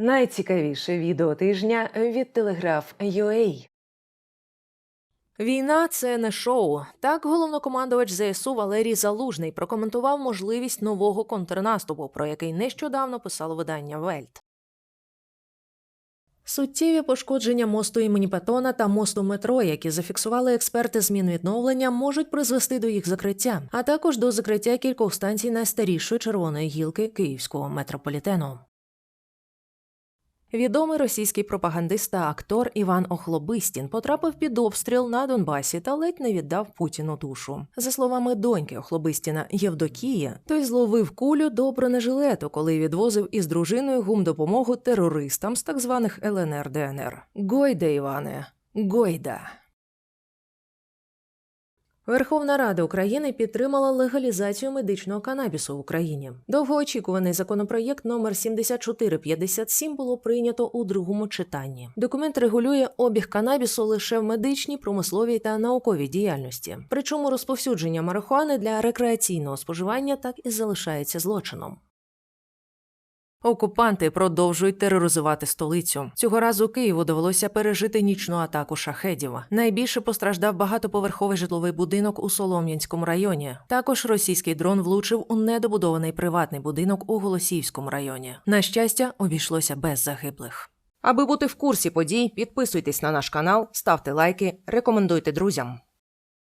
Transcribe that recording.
Найцікавіше відео тижня від Телеграф UA. Війна це не шоу. Так головнокомандувач ЗСУ Валерій Залужний прокоментував можливість нового контрнаступу, про який нещодавно писало видання Вельт. Суттєві пошкодження мосту імені Патона та мосту метро, які зафіксували експерти з Мінвідновлення, можуть призвести до їх закриття, а також до закриття кількох станцій найстарішої червоної гілки київського метрополітену. Відомий російський пропагандист та актор Іван Охлобистін потрапив під обстріл на Донбасі та ледь не віддав Путіну душу. За словами доньки Охлобистіна Євдокії, той зловив кулю до бронежилету, коли відвозив із дружиною гумдопомогу терористам з так званих ЛНР ДНР. Гойда, Іване, гойда. Верховна Рада України підтримала легалізацію медичного канабісу в Україні. Довгоочікуваний законопроєкт номер 7457 було прийнято у другому читанні. Документ регулює обіг канабісу лише в медичній, промисловій та науковій діяльності. Причому розповсюдження марихуани для рекреаційного споживання так і залишається злочином. Окупанти продовжують тероризувати столицю. Цього разу Києву довелося пережити нічну атаку шахедів. Найбільше постраждав багатоповерховий житловий будинок у Солом'янському районі. Також російський дрон влучив у недобудований приватний будинок у Голосіївському районі. На щастя, обійшлося без загиблих. Аби бути в курсі подій, підписуйтесь на наш канал, ставте лайки, рекомендуйте друзям.